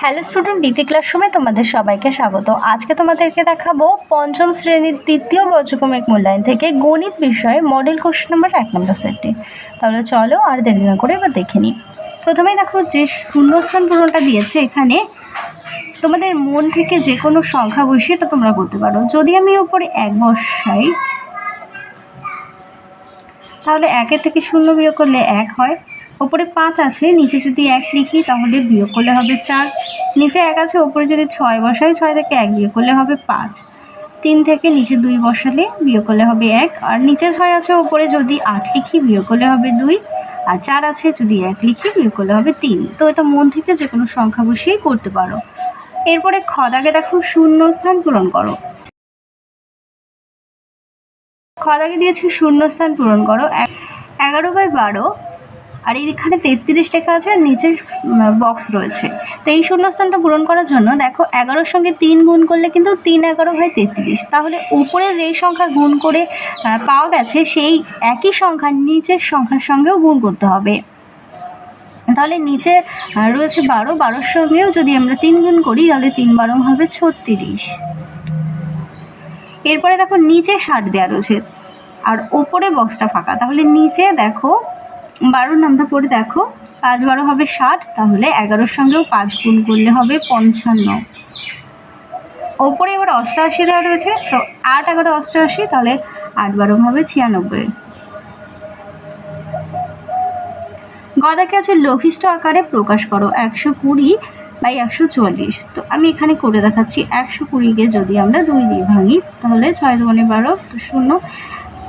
Hello student দ্বিতীয় ক্লাসরুমে তোমাদের সবাইকে স্বাগত। আজকে তোমাদেরকে দেখাবো পঞ্চম শ্রেণির তৃতীয় পর্যক্রমিক মূল্যায়ন থেকে গণিত বিষয়ে মডেল কোশ্চেন নাম্বার এক নম্বর সেটটি তাহলে চলো আর দেরি না করে এবার দেখে নিই। প্রথমেই দেখো যে শূন্যস্থান পূরণটা দিয়েছে এখানে। তোমাদের মন থেকে যে কোনো সংখ্যা বসিয়ে এটা তোমরা করতে পারো। যদি আমি উপরে এক বসাই, তাহলে একের থেকে শূন্য বিয়োগ করলে এক হয়। ওপরে পাঁচ আছে, নিচে যদি এক লিখি তাহলে বিয়োগ করলে হবে চার। নিচে এক আছে, ওপরে যদি ছয় বসাই, ছয় থেকে এক বিয়োগ করলে হবে পাঁচ। তিন থেকে নিচে দুই বসালে বিয়োগ করলে হবে এক, আর নিচে ছয় আছে, ওপরে যদি আট লিখি বিয়োগ করলে হবে দুই, আর চার আছে, যদি এক লিখি বিয়োগ করলে হবে তিন। তো এটা মন থেকে যে কোনো সংখ্যা বসিয়েই করতে পারো। এরপরে খদাগে দেখো শূন্য স্থান পূরণ করো। খদাগে দিয়েছি শূন্য স্থান পূরণ করো। এগারো বাই বারো আর এইখানে তেত্রিশ লেখা আছে আর নিচে বক্স রয়েছে। তো এই শূন্যস্থানটা পূরণ করার জন্য দেখো এগারোর সঙ্গে তিন গুণ করলে কিন্তু তিন এগারো হয় তেত্রিশ। তাহলে উপরে যেই সংখ্যা গুণ করে পাওয়া গেছে, সেই একই সংখ্যা নিচের সংখ্যার সঙ্গেও গুণ করতে হবে। তাহলে নিচে রয়েছে বারো, বারোর সঙ্গেও যদি আমরা তিন গুণ করি, তাহলে তিন বারো হবে ছত্রিশ। এরপরে দেখো নিচে ষাট দেওয়া রয়েছে, আর ওপরে বক্সটা ফাঁকা। তাহলে নিচে দেখো বারো নামটা পড়ে দেখো, পাঁচ বারো হবে ষাট, তাহলে এগারোর সঙ্গেও পাঁচ গুণ করলে হবে পঞ্চান্ন। ওপরে এবার অষ্টআশি দেওয়া রয়েছে, তো আট এগারো অষ্টআশি, তাহলে আট বারো হবে ছিয়ানব্বই। গদাকে আছে লঘিষ্ঠ আকারে প্রকাশ করো, একশো কুড়ি বাই একশো চল্লিশ। তো আমি এখানে করে দেখাচ্ছি, একশো কুড়িকে যদি আমরা দুই দিয়ে ভাঙি, তাহলে ছয় দোকানে বারো শূন্য,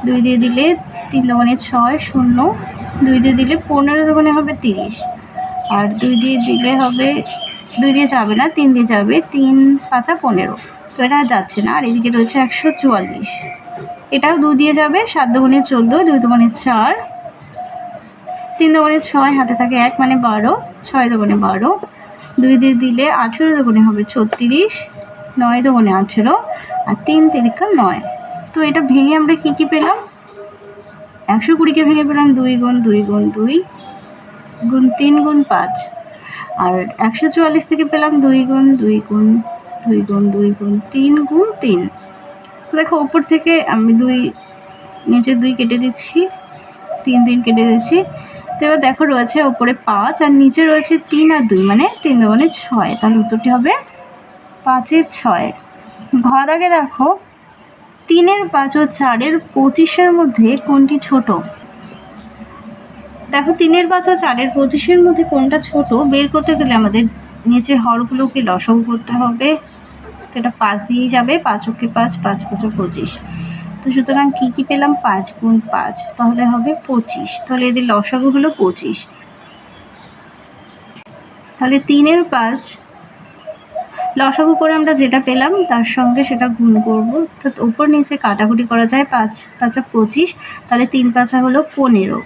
দুই দিয়ে দিলে তিন দোকানে ছয় শূন্য দুই দিয়ে দিলে পনেরো দোকানে হবে তিরিশ। আর দুই দিয়ে দিলে হবে, দুই দিয়ে যাবে না, তিন দিয়ে যাবে তিন পাঁচা পনেরো। তো এটা যাচ্ছে না, আর এদিকে রয়েছে একশো চুয়াল্লিশ। এটাও দু দিয়ে যাবে, সাত দোকানে চোদ্দ, দুই দোকানে চার, তিন দোকানে ছয়, হাতে থাকে এক মানে বারো, ছয় দোকানে বারো, দুই দিয়ে দিলে আঠেরো দোকানে হবে ছত্রিশ, নয় দোকানে আঠেরো, আর তিন তিরিকা নয়। তো এটা ভেঙে আমরা কী কী পেলাম? একশো কুড়িকে ভেঙে পেলাম দুই গুণ দুই গুণ দুই গুণ তিন গুণ পাঁচ। আর একশো চুয়াল্লিশ থেকে পেলাম দুই গুণ দুই গুণ দুই গুণ দুই গুণ তিন গুণ তিন। দেখো ওপর থেকে আমি দুই, নিচে দুই কেটে দিচ্ছি, তিন তিন কেটে দিচ্ছি। তো এবার দেখো, রয়েছে ওপরে পাঁচ আর নিচে রয়েছে তিন আর দুই মানে তিন মানে ছয়। তাহলে উত্তরটি হবে পাঁচের ছয়। ঘর আগে দেখো তিনের পাঁচ ও চারের পঁচিশের মধ্যে কোনটি ছোট? দেখো, তিনের পাঁচ ও চারের পঁচিশের মধ্যে কোনটা ছোট বের করতে গেলে আমাদের নিচে হরগুলোকে লসগু করতে হবে। তো এটা পাঁচ দিয়েই যাবে, পাঁচ ওকে পাঁচ পাঁচ পাঁচ পঁচিশ। তো সুতরাং কী কী পেলাম? পাঁচ গুণ পাঁচ, তাহলে হবে পঁচিশ। তাহলে এদের লসাগু হলো পঁচিশ। তাহলে তিনের পাঁচ লসাগু করে আমরা যেটা পেলাম, তার সঙ্গে সেটা গুণ করব। তো উপর নিচে কাটাকুটি করা যায় পাঁচ পাঁচা পঁচিশ, তাহলে তিন পাঁচা হলো পনেরো।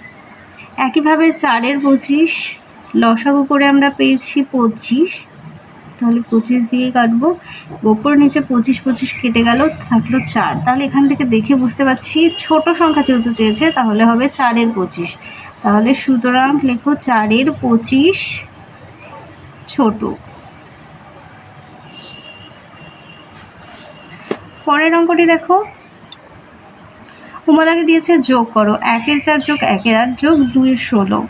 একইভাবে চারের পঁচিশ, লসাগু করে আমরা পেয়েছি পঁচিশ, তাহলে পঁচিশ দিয়ে কাটবো। ওপর নিচে পঁচিশ পঁচিশ কেটে গেল, থাকল চার। তাহলে এখান থেকে দেখে বুঝতে পারছি ছোট সংখ্যা যেহেতু চেয়েছে, তাহলে হবে চারের পঁচিশ। তাহলে সুতরাং লেখো চারের পঁচিশ ছোট। পরের অঙ্কটি দেখো। উমাদাকে দিয়েছে যোগ করো। একের চার যোগ একের আট যোগ দুই ষোলো।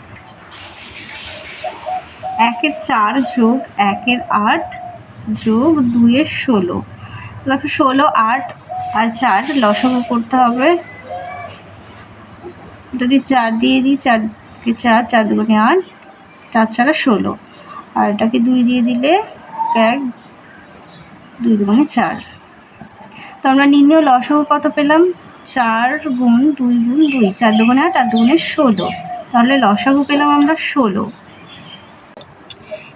একের চার যোগ একের আট যোগ দুইয়ের ষোলো। দেখো ষোলো, আট আর চার লসগু করতে হবে। যদি চার দিয়ে দিই, চারকে চার চার দুগুণে আট, চার ছাড়া ষোলো। আর এটাকে দুই দিয়ে দিলে এক, দুই দুগুণে চার। তো আমরা নির্ণয় লসগু কত পেলাম? চার গুণ দুই গুণ দুই। চার দুগুণে আট আর দুগুণে ষোলো। তাহলে লসাগু পেলাম আমরা ষোলো।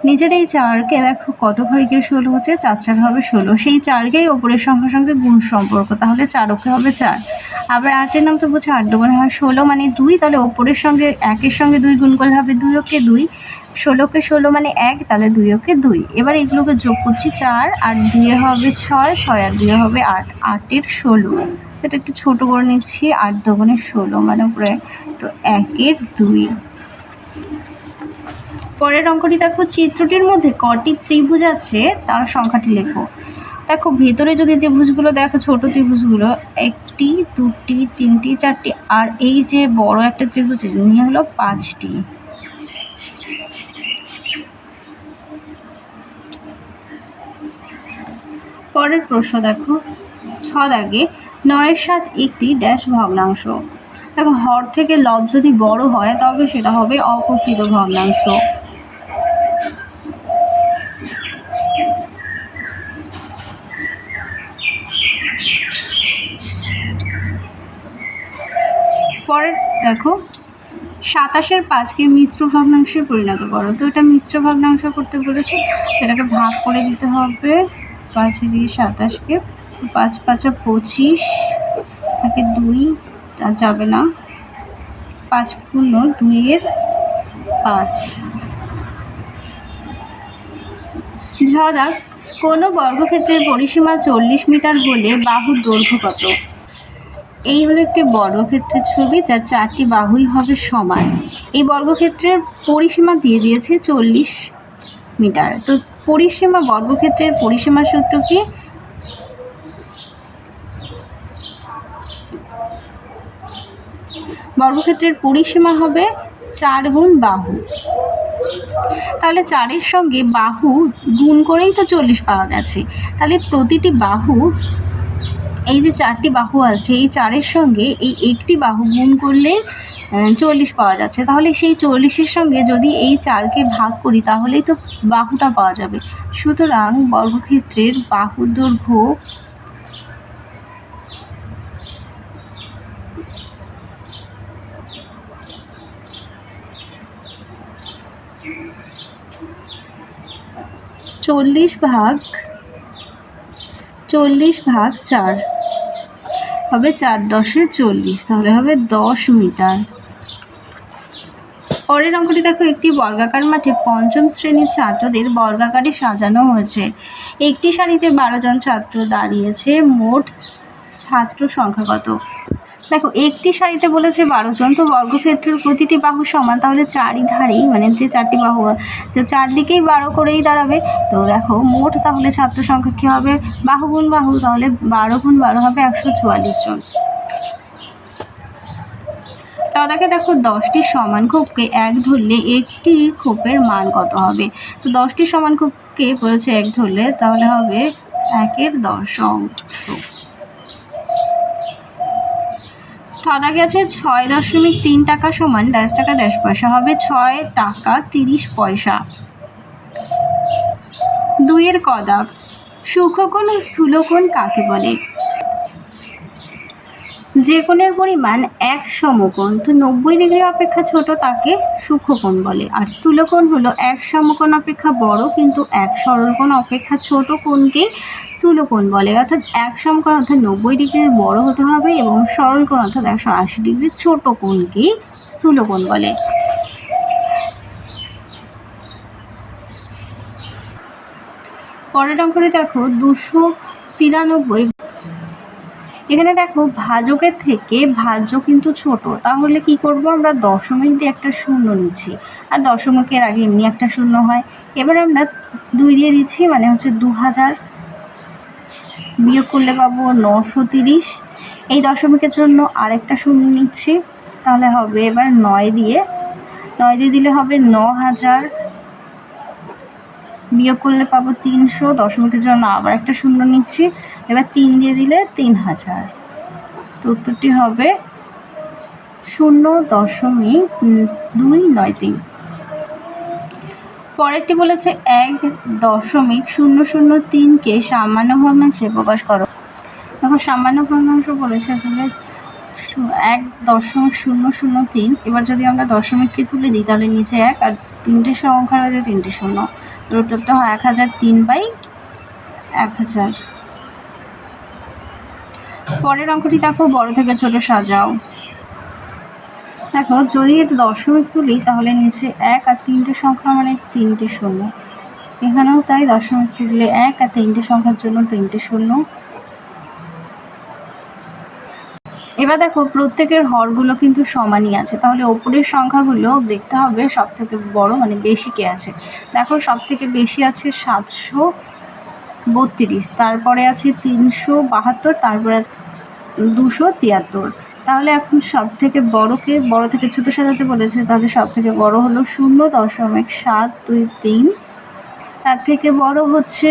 নিজের এই চারকে দেখো কত ঘরে গিয়ে ষোলো হচ্ছে, চার চার হবে ষোলো। সেই চারকেই ওপরের সংখ্যার সঙ্গে গুণ সম্পর্ক। তাহলে চার চারকে হবে চার। আবার আটের নাম তো বলছে আট দুগুণে হয় ষোলো মানে দুই, তাহলে ওপরের সঙ্গে, একের সঙ্গে দুই গুণ করলে হবে দুই, ওকে দুই। ষোলোকে ষোলো মানে এক, তাহলে দুই ওকে দুই। এবার এগুলোকে যোগ করছি চার, আর দুয়ে হবে ছয় ছয় আর দুয়ে হবে আট। আটের ষোলো। এটা একটু ছোটো করে নিচ্ছি, আট দুগুণে ষোলো মানে উপরে। তো একের দুই। পরের অঙ্কটি দেখো, চিত্রটির মধ্যে কটি ত্রিভুজ আছে, তার সংখ্যাটি লেখো। দেখো, ভেতরে যদি ত্রিভুজগুলো দেখো, ছোট ত্রিভুজগুলো, একটি, দুটি, তিনটি, চারটি, আর এই যে বড় একটা ত্রিভুজ, নিয়ে হলো পাঁচটি। পরের প্রশ্ন দেখো। ছ দাগে, নয়ের সাত একটি ড্যাশ ভগ্নাংশ। দেখো, হর থেকে লব যদি বড় হয়, তবে সেটা হবে অপ্রকৃত ভগ্নাংশ। পরের, দেখো, সাতাশের পাঁচকে মিশ্র ভগ্নাংশে পরিণত করো। তো এটা মিশ্র ভগ্নাংশ করতে বলেছে, সেটাকে ভাগ করে দিতে হবে। পাঁচে দিয়ে সাতাশকে পাঁচ পাঁচা পঁচিশ, তাকে দুই, তা যাবে না। পাঁচ পূর্ণ দুইয়ের পাঁচ। ঝরা কোনো বর্গক্ষেত্রের পরিসীমা চল্লিশ মিটার হলে বাহুর দৈর্ঘ্য কত? এই হলো একটি বর্গক্ষেত্রের ছবি, যার চারটি বাহুই হবে সমান। এই বর্গক্ষেত্রের পরিসীমা দিয়ে দিয়েছে চল্লিশ মিটার। তো পরিসীমা, বর্গক্ষেত্রের পরিসীমা সূত্র কি? বর্গক্ষেত্রের পরিসীমা হবে চার গুণ বাহু। তাহলে চারের সঙ্গে বাহু গুণ করেই তো চল্লিশ পাওয়া গেছে। তাহলে প্রতিটি বাহু এই যে চারটি বাহু আছে, এই চারের সঙ্গে এই একটি বাহু গুণ করলে চল্লিশ পাওয়া যাচ্ছে। তাহলে সেই চল্লিশের সঙ্গে যদি এই চারকে ভাগ করি, তাহলেই তো বাহুটা পাওয়া যাবে। সুতরাং বর্গক্ষেত্রের বাহু দৈর্ঘ্য চল্লিশ ভাগ চল্লিশ ভাগ চার। হবে চার দশে চল্লিশ, তাহলে হবে দশ মিটার। পরের অঙ্কটি দেখো, একটি বর্গাকার মাঠে পঞ্চম শ্রেণির ছাত্রদের বর্গাকারে সাজানো হয়েছে। একটি সারিতে বারো জন ছাত্র দাঁড়িয়েছে, মোট ছাত্র সংখ্যা কত? দেখো, একটি সারিতে বলেছে বারো জন, তো বর্গক্ষেত্রের প্রতিটি বাহু সমান, তাহলে চারি ধারেই মানে যে চারটি বাহু, যে চারদিকেই বারো করেই দাঁড়াবে, তো দেখো, মোট তাহলে ছাত্র সংখ্যা কী হবে? বাহু গুণ বাহু, তাহলে বারো গুণ বারো হবে একশো চুয়াল্লিশ জন। তাদেরকে দেখো, দশটি সমান খোপকে এক ধরলে একটি খোপের মান কত হবে? তো দশটি সমান খোপকে বলেছে এক ধরলে, তাহলে হবে একের দশ অংশ টাকা গেছে ছয় দশমিক তিন টাকা সমান দশ টাকা দশ পয়সা হবে ছয় টাকা তিরিশ পয়সা। দুইয়ের কদাক সূক্ষ্মকোণ ও স্থূলকোণ কাকে বলে? যে কোণের পরিমাণ এক সমকোণ, তো নব্বই ডিগ্রি অপেক্ষা ছোট তাকে সূক্ষ্মকোণ বলে। আর স্থূলকোণ হলো এক সমকোণ অপেক্ষা বড়, কিন্তু এক সরলকোণ অপেক্ষা ছোট কোণকেই স্থূলকোণ বলে। অর্থাৎ এক সমকোণ অর্থাৎ নব্বই ডিগ্রির বড় হতে হবে এবং সরলকোণ অর্থাৎ একশো আশি ডিগ্রির ছোট কোণকেই স্থূলকোণ বলে। পরের অঙ্কটি দেখো, দুশো তিরানব্বই এখানে দেখো, ভাজকের থেকে ভাজ্য কিন্তু ছোট। তাহলে কি করব আমরা? দশমিক দিয়ে একটা শূন্য নিচ্ছি। আর দশমিকের আগে এমনি একটা শূন্য হয়। এবার আমরা দুই দিয়ে দিচ্ছি মানে হচ্ছে দু হাজার বিয়োগ করলে পাবো নশো তিরিশ। এই দশমিকের জন্য আরেকটা শূন্য নিচ্ছি। তাহলে হবে এবার নয় দিয়ে। নয় দিয়ে দিলে হবে ন হাজার বিয়োগ করলে পাবো তিনশো দশমিকের জন্য আবার একটা শূন্য নিচ্ছি। এবার তিন দিয়ে দিলে তিন হাজার। তো উত্তরটি হবে শূন্য দশমিক দুই নয় তিন। পরেরটি বলেছে এক দশমিক শূন্য শূন্য তিনকে সামান্য ভগ্নাংশে প্রকাশ করো। দেখো, সামান্য ভগ্নাংশ বলেছে তাহলে এক দশমিক শূন্য শূন্য তিন। এবার যদি আমরা দশমিককে তুলে দিই, তাহলে নিচে এক আর তিনটে সংখ্যা রয়েছে তিনটে শূন্য। রোটরটা হয় এক হাজার তিন বাই এক হাজার। পরের অঙ্কটি দেখো, বড় থেকে ছোট সাজাও। দেখো, যদি এটা দশমিক তুলি, তাহলে নিচে এক আর তিনটে সংখ্যা মানে তিনটে শূন্য। এখানেও তাই দশমিক তুললে এক আর তিনটে সংখ্যার জন্য তিনটে শূন্য। এবার দেখো, প্রত্যেকের হরগুলো কিন্তু সমানই আছে। তাহলে ওপরের সংখ্যাগুলো দেখতে হবে সব থেকে বড় মানে বেশি কে আছে? দেখো সব থেকে বেশি আছে সাতশো বত্রিশ, তারপরে আছে তিনশো বাহাত্তর, তারপরে আছে দুশো তিয়াত্তর। তাহলে এখন সব থেকে বড়কে বড় থেকে ছোটো সাজাতে বলেছে, তাহলে সব থেকে বড় হলো শূন্য দশমিক সাত দুই তিন। তার থেকে বড় হচ্ছে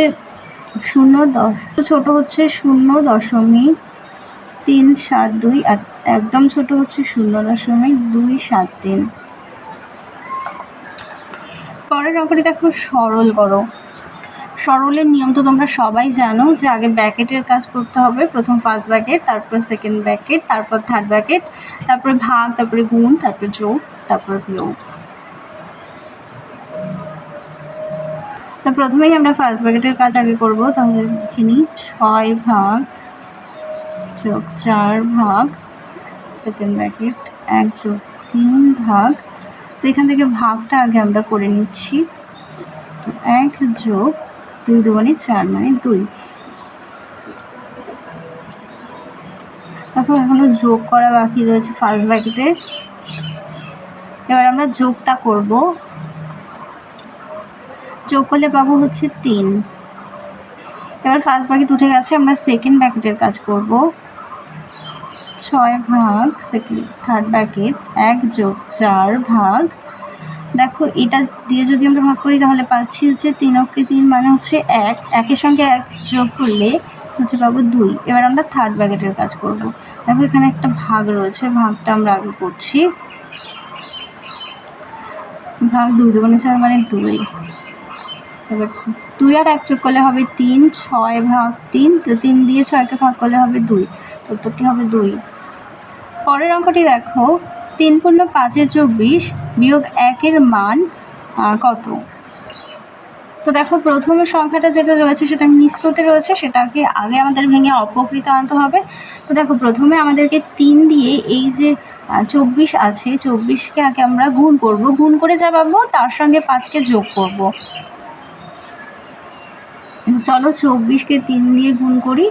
শূন্য দশ, ছোট হচ্ছে শূন্য দশমিক তিন সাত দুই একদম ছোট হচ্ছে শূন্য দশমিক দুই সাত তিন। পরের অঙ্কটি দেখো সরল করো। সরলের নিয়ম তো তোমরা সবাই জানো যে আগে ব্যাকেটের কাজ করতে হবে, প্রথম ফার্স্ট ব্যাকেট তারপর সেকেন্ড ব্যাকেট তারপর থার্ড ব্যাকেট তারপরে ভাগ, তারপরে গুণ, তারপরে যোগ, তারপর বিয়োগ। তো প্রথমেই আমরা ফার্স্ট ব্যাকেটের কাজ আগে করব, তাহলে ছয় ভাগ যোগ চার ভাগ সেকেন্ড ব্র্যাকেট এক যোগ তিন ভাগ। তো এখান থেকে ভাগটা আগে আমরা করে নিচ্ছি। তো এক যোগ দুই দুগুণে চার মানে দুই। তারপর এখনও যোগ করা বাকি রয়েছে ফার্স্ট ব্র্যাকেটে এবার আমরা যোগটা করব। যোগ করলে পাবো হচ্ছে তিন। এবার ফার্স্ট ব্র্যাকেট উঠে গেছে, আমরা সেকেন্ড ব্র্যাকেটের কাজ করব। ছয় ভাগ সেকেন্ড থার্ড ব্র্যাকেট এক যোগ চার ভাগ। দেখো, এটা দিয়ে যদি আমরা ভাগ করি, তাহলে পাচ্ছি হচ্ছে তিন অক্ষে তিন মানে হচ্ছে এক। একের সঙ্গে এক যোগ করলে হচ্ছে পাবো দুই। এবার আমরা থার্ড ব্র্যাকেটের কাজ করব। দেখো, এখানে একটা ভাগ রয়েছে। ভাগটা আমরা আগে করছি। ভাগ দুই, দুগুণে চার মানে দুই। এবার দুই আর এক যোগ করলে হবে তিন, ছয় ভাগ তিন, তো তিন দিয়ে ছয়কে ভাগ করলে হবে দুই, তো উত্তরটি হবে দুই। পরের অঙ্কটি দেখো, তিন পূর্ণ পাঁচের চব্বিশ বিয়োগ একের মান কত? তো দেখো, প্রথমে সংখ্যাটা যেটা রয়েছে সেটা মিশ্রতে রয়েছে, সেটাকে আগে আমাদের ভেঙে অপকৃত আনতে হবে। তো দেখো, প্রথমে আমাদেরকে তিন দিয়ে এই যে চব্বিশ আছে, চব্বিশকে আগে আমরা গুণ করব। গুণ করে যা পাবো, তার সঙ্গে পাঁচকে যোগ করব। চলো চব্বিশকে তিন দিয়ে গুণ করি।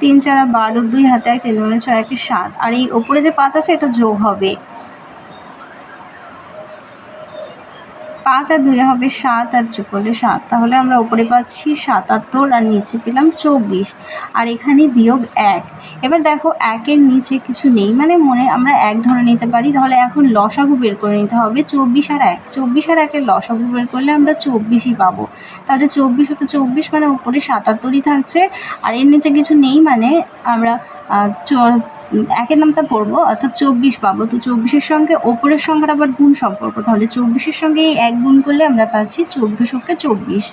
তিন চারা বারো, দুই হাতে এক দুগুণে ছয়, একে, সাত। আর এই ওপরে যে পাঁচ আছে, এটা যোগ হবে। পাঁচ আর দুই হবে সাত আর যোগ করলে সাত। তাহলে আমরা ওপরে পাচ্ছি সাতাত্তর আর নিচে পেলাম চব্বিশ। আর এখানে বিয়োগ এক। এবার দেখো একের নিচে কিছু নেই। মানে মনে আমরা এক ধরে নিতে পারি। তাহলে এখন লসাগু বের করে নিতে হবে চব্বিশ আর এক। চব্বিশ আর একের লসাগু বের করলে আমরা চব্বিশই পাবো। তাহলে চব্বিশ হতে চব্বিশ মানে উপরে সাতাত্তরই থাকছে। আর এর নিচে কিছু নেই মানে আমরা একের নামটা পড়ব, অর্থাৎ চব্বিশ পাবো। তো চব্বিশের সঙ্গে ওপরের সংখ্যাটা আবার গুণ সম্পর্ক, তাহলে চব্বিশের সঙ্গে এই এক গুণ করলে আমরা পাচ্ছি চব্বিশ ওকে চব্বিশ।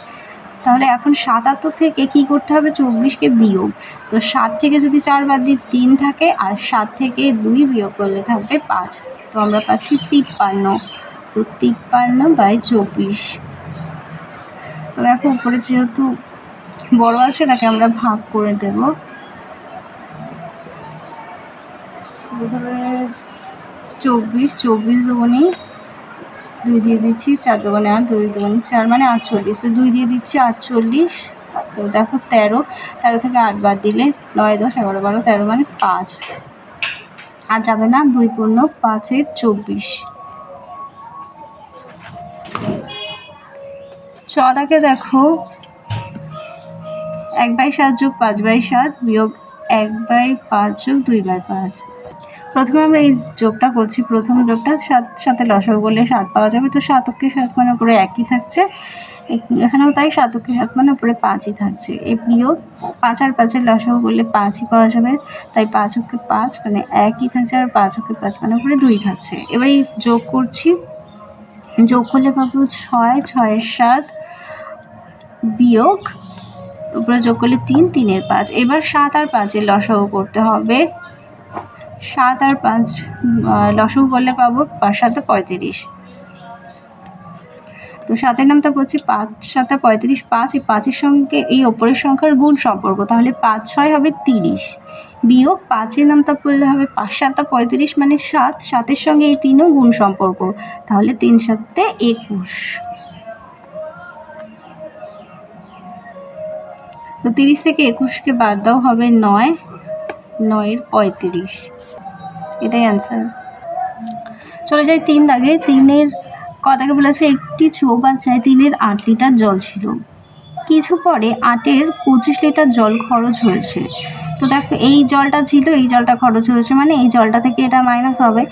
তাহলে এখন সাতাত্তর থেকে কি করতে হবে? চব্বিশকে বিয়োগ। তো সাত থেকে যদি চার বাদ দিয়ে তিন থাকে, আর সাত থেকে দুই বিয়োগ করলে থাকবে পাঁচ। তো আমরা পাচ্ছি তিপ্পান্ন। তো তিপ্পান্ন বাই চব্বিশ। তো দেখো, উপরে যেহেতু বড় আছে, এটাকে আমরা ভাগ করে দেবো। চব্বিশ চব্বিশ দুগুণে দুই দিয়ে দিচ্ছি, চার দোকানে আট, দুই দোকানে চার মানে আটচল্লিশ। তো দুই দিয়ে দিচ্ছি আটচল্লিশ, তো দেখো তেরো তেরো থেকে আট বাদ দিলে নয়, দশ, এগারো, বারো, তেরো মানে পাঁচ। আর যাবে না দুই পূর্ণ পাঁচের চব্বিশ। ছটাকে দেখো, এক বাই সাত যোগ পাঁচ বাই সাত বিয়োগ এক বাই পাঁচ যোগ দুই বাই পাঁচ। প্রথমে আমরা এই যোগটা করছি, প্রথম যোগটা সাত সাথে লসাগু করলে সাত পাওয়া যাবে, তো সাতকে সাত মানে উপরে একই থাকছে। এখানেও তাই সাতকে সাত মানে উপরে পাঁচই থাকছে। এই বিয়োগ পাঁচ আর পাঁচের লসাগু করলে পাঁচই পাওয়া যাবে, তাই পাঁচ ওকে পাঁচ মানে একই থাকছে আর পাঁচ ওকে পাঁচ মানে উপরে দুই থাকছে। এবার এই যোগ করছি। যোগ করলে পাবো ছয়, ছয়ের সাত বিয়োগ, উপরে যোগ করলে তিন, তিনের পাঁচ। এবার সাত আর পাঁচের লসাগু করতে হবে। সাত আর পাঁচ লসগু করলে পাবো পাঁচ সাথে পঁয়ত্রিশ। তো সাতের নামটা বলছি, পাঁচ সাথে পঁয়ত্রিশ, পাঁচ, এই পাঁচের সঙ্গে এই ওপরের সংখ্যার গুণ সম্পর্ক। তাহলে পাঁচ ছয় হবে তিরিশ। বিয়োগ পাঁচের নামটা পড়লে হবে পাঁচ সাতটা পঁয়ত্রিশ মানে সাত। সাতের সঙ্গে এই তিনও গুণ সম্পর্ক। তাহলে তিন সাতে একুশ। তো তিরিশ থেকে একুশকে বাদ দাও, হবে নয়। নয়ের পঁয়ত্রিশ। এটাই অ্যান্সার চলে যাই তিন দাগে। তিনের কথাকে বলেছে, একটি চৌবাচ্চায় তিনের আট লিটার জল ছিল। কিছু পরে আটের পঁচিশ লিটার জল খরচ হয়েছে। তো দেখো, এই জলটা ছিল, এই জলটা খরচ হয়েছে মানে এই জলটা থেকে এটা মাইনাস হবে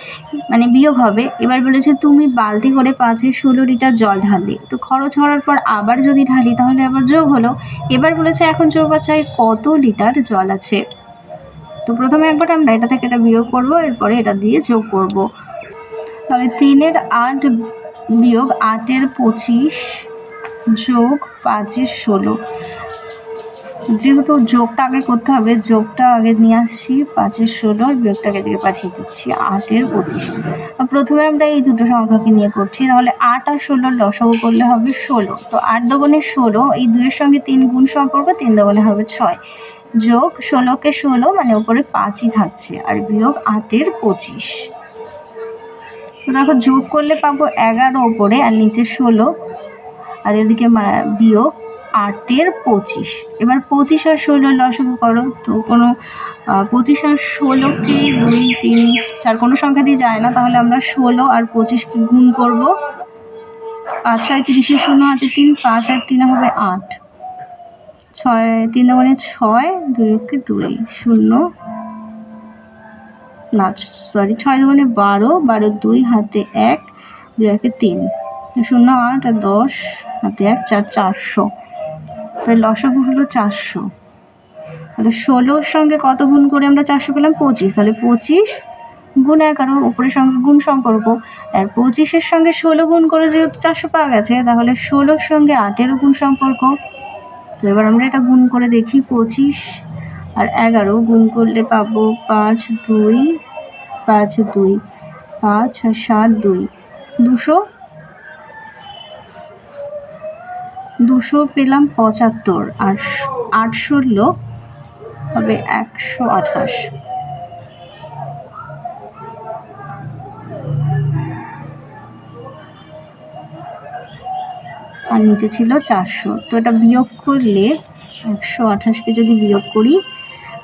মানে বিয়োগ হবে। এবার বলেছে, তুমি বালতি করে পাঁচে ষোলো লিটার জল ঢাললে। তো খরচ করার পর আবার যদি ঢালি, তাহলে আবার যোগ হলো। এবার বলেছে, এখন চৌবাচ্চায় কত লিটার জল আছে? তো প্রথমে একবার আমরা এটা থেকে এটা বিয়োগ করব, এরপরে এটা দিয়ে যোগ করব। তাহলে তিনের আট বিয়োগ আটের পঁচিশ যোগ পাঁচের ষোলো। যেহেতু যোগটা আগে করতে হবে, যোগটা আগে নিয়ে আসছি, পাঁচের ষোলো বিয়োগটাকে দিকে পাঠিয়ে দিচ্ছি, আটের পঁচিশ। প্রথমে আমরা এই দুটো সংখ্যাকে নিয়ে করছি, তাহলে আট আর ষোলোর লসাগু করলে হবে ষোলো। তো আট দোকানে ষোলো, এই দুইয়ের সঙ্গে তিন গুণ সম্পর্ক, তিন দোকানে হবে ছয়। যোগ ষোলোকে ষোলো মানে উপরে পাঁচই থাকছে, আর বিয়োগ আটের পঁচিশ। তো দেখো, যোগ করলে পাবো এগারো ওপরে আর নিচে ষোলো, আর এদিকে বিয়োগ আটের পঁচিশ। এবার পঁচিশ আর ষোলো লসাগু করো, তো কোনো পঁচিশ আর ষোলোকে দুই, তিন, চার, কোনো সংখ্যা দিয়ে যায় না, তাহলে আমরা ষোলো আর পঁচিশকে গুণ করব। পাঁচ ছয় তিরিশে শূন্য, হাতে তিন, পাঁচ আর তিনে হবে আট। ছয়, তিন মানে ছয়, দুই একে দুই, শূন্য। না সরি ছয় দুগুণে বারো বারো দুই, হাতে এক, দুই একে তিন। শূন্য আট আর দশ, হাতে এক, চার, চারশো। তাহলে লসাগু হলো চারশো। তাহলে ষোলোর সঙ্গে কত গুণ করে আমরা চারশো পেলাম? পঁচিশ। তাহলে পঁচিশ গুণ এগারো উপরের সঙ্গে গুণ সম্পর্ক। আর পঁচিশের সঙ্গে ষোলো গুণ করে যেহেতু চারশো পাওয়া গেছে, তাহলে ষোলোর সঙ্গে আটেরও গুণ সম্পর্ক। তো এবার আমরা এটা গুণ করে দেখি, পঁচিশ আর এগারো, গুণ করলে পাবো পাঁচ দুই পাঁচ দুই, পাঁচ আর সাত দুই। দুশো? দুশো পেলাম পঁচাত্তর আর আট লোক হবে একশো আঠাশ। আর নিচে ছিল চারশো। তো এটা বিয়োগ করলে একশো আঠাশকে যদি বিয়োগ করি,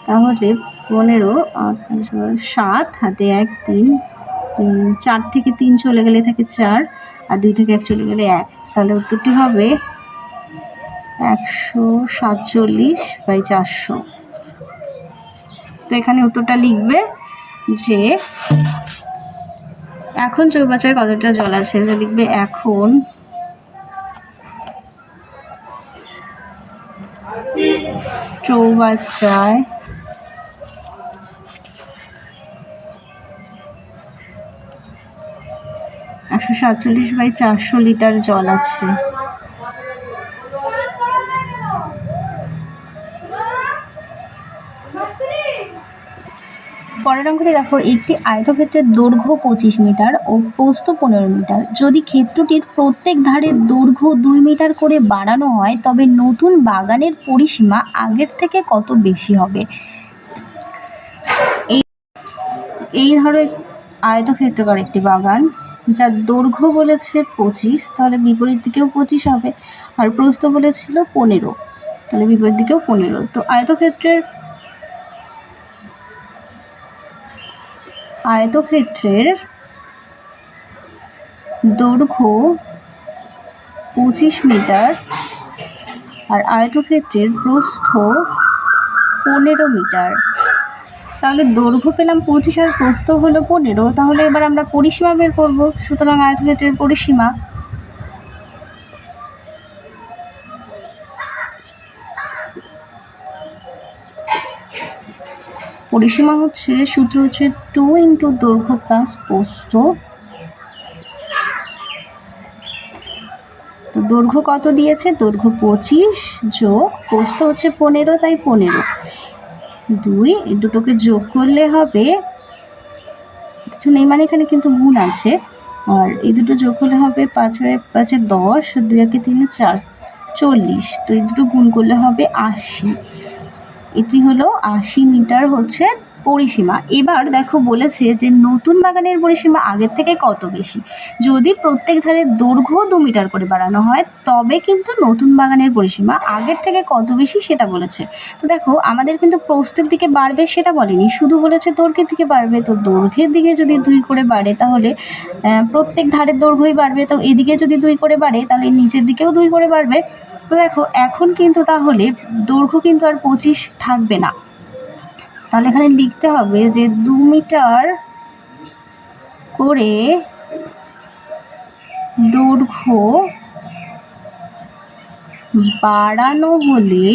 তাহলে পনেরো সাত, হাতে এক, তিন চার থেকে তিন চলে গেলে থাকে চার, আর দুই থেকে এক চলে গেলে এক। তাহলে উত্তরটি হবে একশো সাতচল্লিশ বাই চারশো। তো এখানে উত্তরটা লিখবে যে এখন চৌবাচ্চায় কতটা জল আছে? লিখবে এখন চৌবাচ্চায় একশো সাতচল্লিশ বাই চারশো লিটার জল আছে। পরের অঙ্কটি দেখো, একটি আয়তক্ষেত্রের দৈর্ঘ্য পঁচিশ মিটার ও প্রস্থ পনেরো মিটার। যদি ক্ষেত্রটির প্রত্যেক ধারের দৈর্ঘ্য দুই মিটার করে বাড়ানো হয়, তবে নতুন বাগানের পরিসীমা আগের থেকে কত বেশি হবে? এই এই ধরো আয়তক্ষেত্রকর একটি বাগান, যার দৈর্ঘ্য বলেছে পঁচিশ, তাহলে বিপরীত দিকেও পঁচিশ হবে। আর প্রস্থ বলেছিল পনেরো, তাহলে বিপরীত দিকেও পনেরো। তো আয়তক্ষেত্রের আয়তক্ষেত্রের দৈর্ঘ্য পঁচিশ মিটার আর আয়তক্ষেত্রের প্রস্থ পনেরো মিটার। তাহলে দৈর্ঘ্য পেলাম পঁচিশ আর প্রস্থ হলো পনেরো, তাহলে এবার আমরা পরিসীমা বের করব। সুতরাং আয়তক্ষেত্রের পরিসীমা পরিসীমা হচ্ছে, সূত্র হচ্ছে টু ইন্টু দৈর্ঘ্য প্লাস পোস্ত তো দৈর্ঘ্য কত দিয়েছে? দৈর্ঘ্য পঁচিশ যোগ পোস্ত হচ্ছে পনেরো, তাই পনেরো। দুই দুটোকে যোগ করলে হবে, কিছু নেই মানে এখানে কিন্তু গুণ আছে। আর এই দুটো যোগ করলে হবে পাঁচ পাঁচে দশ, দুই একে তিনে চার, চল্লিশ। তো এই দুটো গুণ করলে হবে আশি। এটি হলো আশি মিটার হচ্ছে পরিসীমা। এবার দেখো বলেছে যে নতুন বাগানের পরিসীমা আগের থেকে কত বেশি? যদি প্রত্যেক ধারের দৈর্ঘ্য দু মিটার করে বাড়ানো হয়, তবে কিন্তু নতুন বাগানের পরিসীমা আগের থেকে কত বেশি সেটা বলেছে। তো দেখো, আমাদের কিন্তু প্রস্থের দিকে বাড়বে সেটা বলেনি। শুধু বলেছে দৈর্ঘ্যের দিকে বাড়বে, তো দৈর্ঘ্যের দিকে যদি দুই করে বাড়ে তাহলে প্রত্যেক ধারের দৈর্ঘ্যই বাড়বে। তো এদিকে যদি দুই করে বাড়ে, তাহলে নিচের দিকেও দুই করে বাড়বে। তো দেখো, এখন কিন্তু তাহলে দৈর্ঘ্য কিন্তু আর পঁচিশ থাকবে না। তাহলে এখানে লিখতে হবে যে দু মিটার করে দৈর্ঘ্য বাড়ানো হলে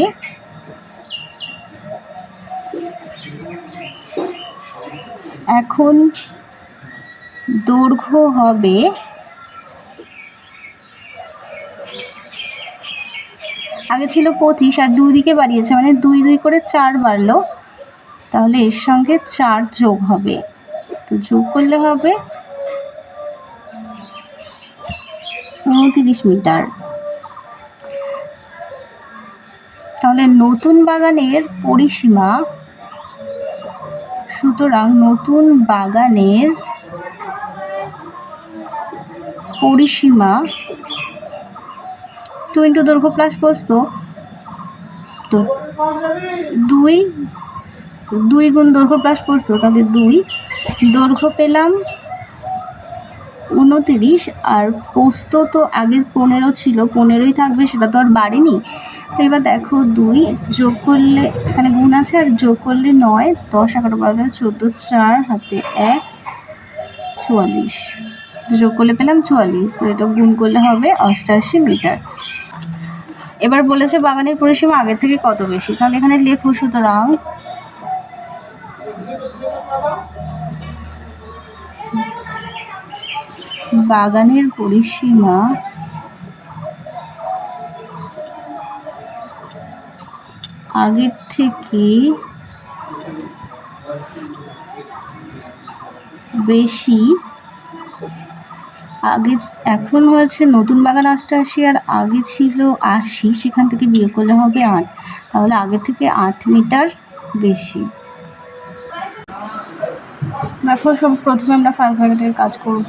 এখন দৈর্ঘ্য হবে আগে ছিল পঁচিশ আর দুই দিকে বাড়িয়েছে মানে দুই দুই করে চার বাড়লো। তাহলে এর সঙ্গে চার যোগ হবে। তো যোগ করলে হবে উনতিরিশ মিটার। তাহলে নতুন বাগানের পরিসীমা, সুতরাং নতুন বাগানের পরিসীমা টু ইন্টু দৈর্ঘ্য প্লাস প্রস্থ তো দুই দুই গুণ দৈর্ঘ্য প্লাস প্রস্থ তাহলে দুই। দৈর্ঘ্য পেলাম উনতিরিশ, আর পোস্ত তো আগে পনেরো ছিল, পনেরোই থাকবে, সেটা তো আর বাড়েনি। তো এবার দেখো, দুই যোগ করলে, এখানে গুণ আছে, আর যোগ করলে নয়, দশ, এগারো, বারো, চোদ্দ, চার, হাতে এক, চুয়াল্লিশ। যোগ করলে পেলাম চুয়াল্লিশ, তো এটা গুণ করলে হবে অষ্টাশি মিটার। এবার বলেছে বাগানের পরিসীমা আগের থেকে কত বেশি? তাহলে এখানে লেখো সুতরাং। বাগানের পরিসীমা আগের থেকে বেশি আগে এখন হয়েছে নতুন বাগান অষ্টআশি আর আগে ছিল আশি, সেখান থেকে বিয়োগ করলে হবে আট। তাহলে আগে থেকে আট মিটার বেশি। দেখো, সব প্রথমে আমরা ফার্স্ট ব্র্যাকেটের কাজ করব।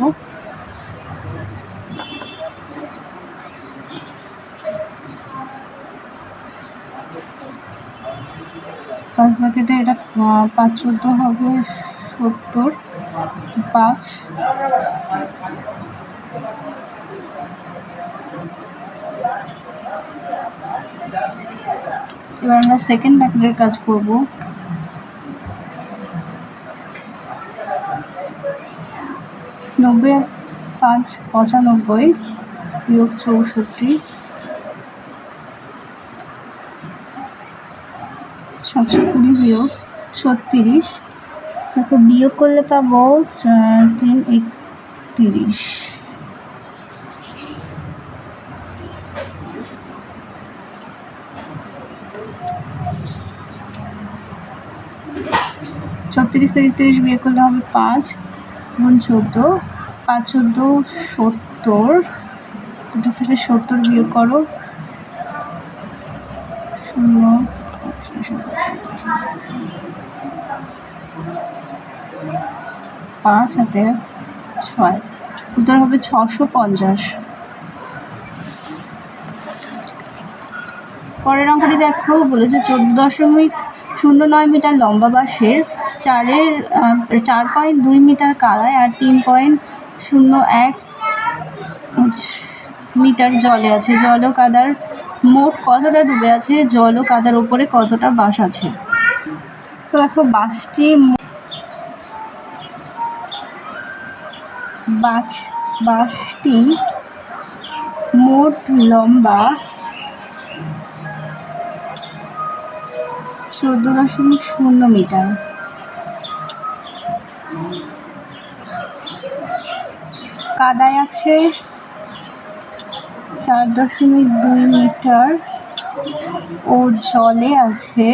ফার্স্ট ব্র্যাকেটে এটা পাঁচ চোদ্দ হবে, সত্তর, পাঁচ। এবার আমরা সেকেন্ড ব্র্যাকেটের কাজ করব। নব্বই পাঁচ পঁচানব্বই বিয়োগ চৌষট্টি। সাতশো কুড়ি বিয়োগ ছত্রিশ। তারপর বিয়োগ করলে পাবো তিন একত্রিশ। ছত্রিশ থেকে তিরিশ বিয়োগ করলে হবে পাঁচ, গুণ চোদ্দ, পাঁচ চোদ্দ, সত্তর। দুটো থেকে সত্তর বিয়োগ করো। শূন্য পাঁচ হাতে ছয়, উত্তর হবে ছশো পঞ্চাশ। পরের অঙ্কটি দেখো, বলেছে চোদ্দ দশমিক শূন্য নয় মিটার লম্বা বাঁশের চারের চার পয়েন্ট দুই মিটার কাদায় আর তিন পয়েন্ট শূন্য এক মিটার জলে আছে। জল ও কাদার মোট কতটা ডুবে আছে? জল ও কাদার উপরে কতটা বাঁশ আছে? তো দেখো, বাসটি বাঁশ বাঁশটি মোট লম্বা চোদ্দ দশমিক শূন্য মিটার। কাদায় আছে। চার দশমিক দুই মিটার। ও জলে আছে।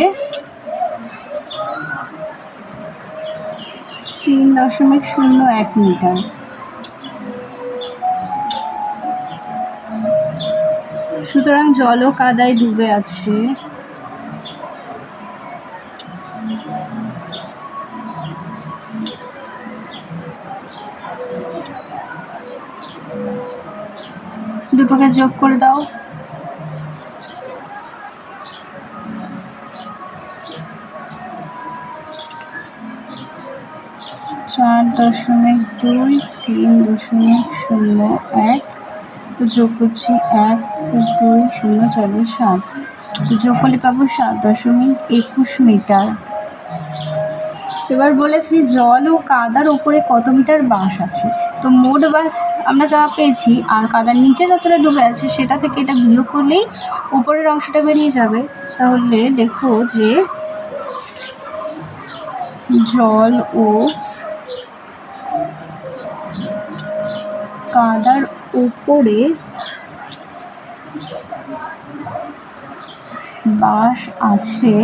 তিন দশমিক শূন্য এক মিটার। সুতরাং জল ও কাদায় ডুবে আছে। যোগ করে দাও। চার দশমিক দুই, তিন দশমিক শূন্য এক, যোগ করছি এক, দুই, শূন্য চল্লিশ সাত। যোগ করলে পাবো সাত দশমিক একুশ মিটার। এবার বলেছি জল ও কাদার উপরে কত মিটার বাঁশ আছে? তো মোট বাঁশ আমরা যা পেয়েছি, আর কাদার নিচে যতটা ডুবে আছে সেটা থেকে এটা বিয়োগ করলেই উপরের অংশটা বেরিয়ে যাবে। তাহলে দেখো যে জল ও কাদার উপরে বাঁশ আছে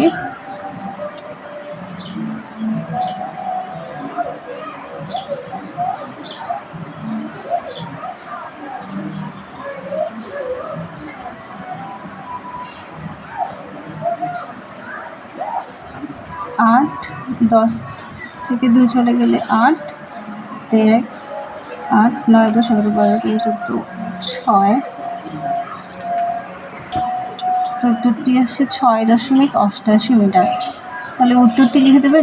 আট দশ থেকে দুই চলে গেলে আট তের আট, নয় দশ এগারো বারো তেরো চোদ্দ, ছয়। উত্তরটি আসছে ছয় দশমিক অষ্টাশি মিটার। তাহলে উত্তরটি লিখে দেবে